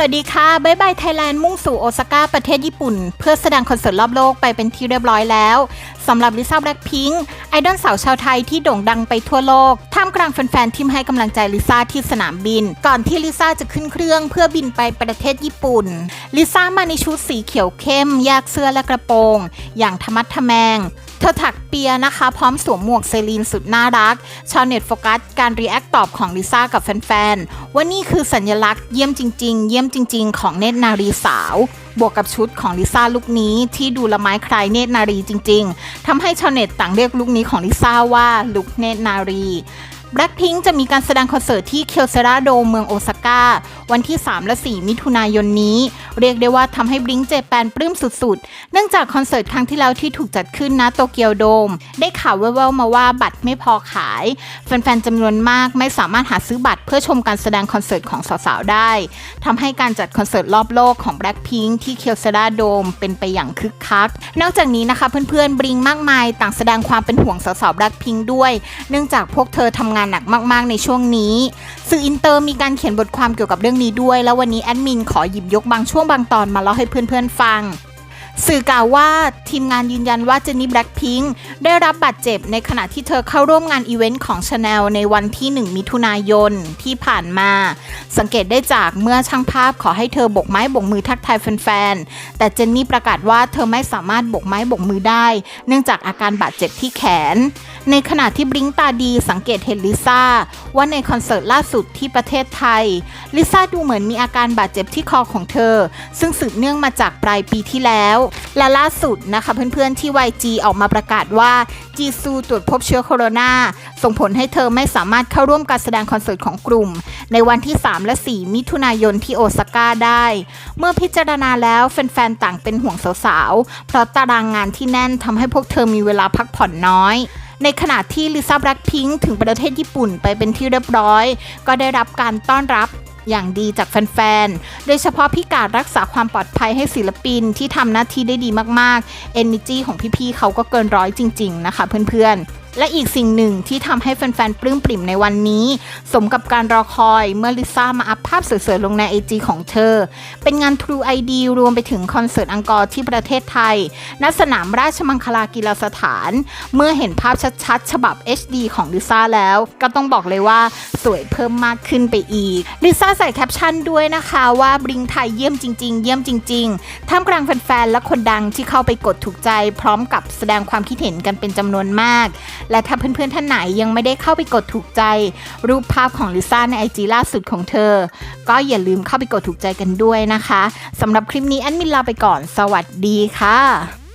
วัสดีค่ะบายบายไทยแลนด์มุ่งสู่โอซาก้าประเทศญี่ปุ่น เพื่อแสดงคอนเสิร์ตรอบโลกไปเป็นที่เรียบร้อยแล้วสำหรับลิซ่าแบล็คพิงค์ไอดอลสาวชาวไทยที่โด่งดังไปทั่วโลก ท่ามกลางแฟนๆที่ให้กำลังใจลิซ่าที่สนามบิน ก่อนที่ลิซ่าจะขึ้นเครื่องเพื่อบินไปประเทศญี่ปุ่น ลิซ่ามาในชุดสีเขียวเข้มแยกเสื้อและกระโปรง อย่างธรรมัดทะแมงเธอถักียนะคะ พร้อมสวมหมวกเซรีนสุดน่ารัก ชาวเน็ตโฟกัสการรีแอคตอบของลิซ่ากับแฟนๆ ว่านี่คือสัญลักษณ์เยี่ยมจริงๆ เยี่ยมจริง ๆ ของเนตรนารีสาว บวกกับชุดของลิซ่าลุคนี้ที่ดูละไม้คล้ายเนตรนารีจริง ๆทำให้ชาวเน็ตต่างเรียกลุคนี้ของลิซ่าว่าลุคเนตรนารี Blackpink จะมีการแสดงคอนเสิร์ตที่เคียวเซราโดมเมืองโอซาก้า วันที่ 3 และ 4 มิถุนายนนี้ เรียกได้ว่าทำให้บลิงเจแปนปลื้มสุดๆ เนื่องจากคอนเสิร์ตครั้งที่แล้วที่ถูกจัดขึ้นณโตเกียวโดม ได้ข่าวแว่วๆมาว่าบัตรไม่พอขาย แฟนๆจำนวนมากไม่สามารถหาซื้อบัตรเพื่อชมการแสดงคอนเสิร์ตของสาวๆ ได้ทำให้การจัดคอนเสิร์ตรอบโลกของ Blackpink ที่เคียวเซราโดมเป็นไปอย่างคึกคัก นอกจากนี้นะคะเพื่อนๆบลิงมากมาย ต่างแสดงความเป็นห่วงสาวๆ Blackpink ด้วย เนื่องจากพวกเธอทำงานหนักมากๆในช่วงนี้ สื่ออินเตอร์มีการเขียนบทความเกี่ยวกับเรื่องนี้ด้วย แล้ววันนี้แอดมินขอหยิบยกบางช่วงบางตอนมาเล่าให้เพื่อนๆฟังสื่อกล่าวว่าทีมงานยืนยันว่าเจนนี่แบล็ p พิงค์ได้รับบาดเจ็บในขณะที่เธอเข้าร่วมงานอีเวนต์ของ Chanel ในวันที่ 1 มิถุนายนที่ผ่านมา สังเกตได้จากเมื่อช่างภาพขอให้เธอโบกไม้โบกมือทักทายแฟนๆ แต่เจนนี่ประกาศว่าเธอไม่สามารถโบกไม้โบกมือได้ เนื่องจากอาการบาดเจ็บที่แขนในขณะที่บลิงตาดีสังเกตเห็นลิซ่าว่าในคอนเสิร์ตล่าสุดที่ประเทศไทย ลิซ่าดูเหมือนมีอาการบาดเจ็บที่คอของเธอ ซึ่งสืบเนื่องมาจากปลายปีที่แล้ว และล่าสุดนะคะเพื่อนๆที่ YG ออกมาประกาศว่าจีซูตรวจพบเชื้อโคโรนาส่งผลให้เธอไม่สามารถเข้าร่วมการแสดงคอนเสิร์ตของกลุ่ม ในวันที่ 3 และ 4 มิถุนายนที่โอซาก้าได้ เมื่อพิจารณาแล้วแฟนๆต่างเป็นห่วงสาวๆเพราะตารางงานที่แน่นทำให้พวกเธอมีเวลาพักผ่อนน้อย ในขณะที่ลิซ่าแบล็คพิงค์ถึงประเทศญี่ปุ่นไปเป็นที่เรียบร้อย ก็ได้รับการต้อนรับอย่างดีจากแฟนๆ โดยเฉพาะพี่การรักษาความปลอดภัยให้ศิลปินที่ทำหน้าที่ได้ดีมากๆ Energy ของพี่ๆเขาก็เกินร้อยจริง ๆ นะคะเพื่อนๆ และอีกสิ่งหนึ่งที่ทำให้แฟนๆ ปลื้มปริ่มในวันนี้ สมกับการรอคอยเมื่อลิซ่ามาอัพภาพสวยๆ ลงในไอจของเธอ เป็นงาน True ID รวมไปถึงคอนเสิร์ตอังกอร์ที่ประเทศไทย ณ สนามราชมังคลากีฬาสถาน เมื่อเห็นภาพชัดๆ ฉบับ HD ของลิซ่าแล้ว ก็ต้องบอกเลยว่าสวยเพิ่มมากขึ้นไปอีก ลิซ่าใส่แคปชั่นด้วยนะคะว่าบริงไทยเยี่ยมจริงๆ เยี่ยมจริงๆ ท่ามกลางแฟนๆ และคนดังที่เข้าไปกดถูกใจ พร้อมกับแสดงความคิดเห็นกันเป็นจำนวนมากและถ้าเพื่อนๆท่านไหนยังไม่ได้เข้าไปกดถูกใจ รูปภาพของลิซ่าในไอจีล่าสุดของเธอ ก็อย่าลืมเข้าไปกดถูกใจกันด้วยนะคะสำหรับคลิปนี้แอนมินลาไปก่อน สวัสดีค่ะ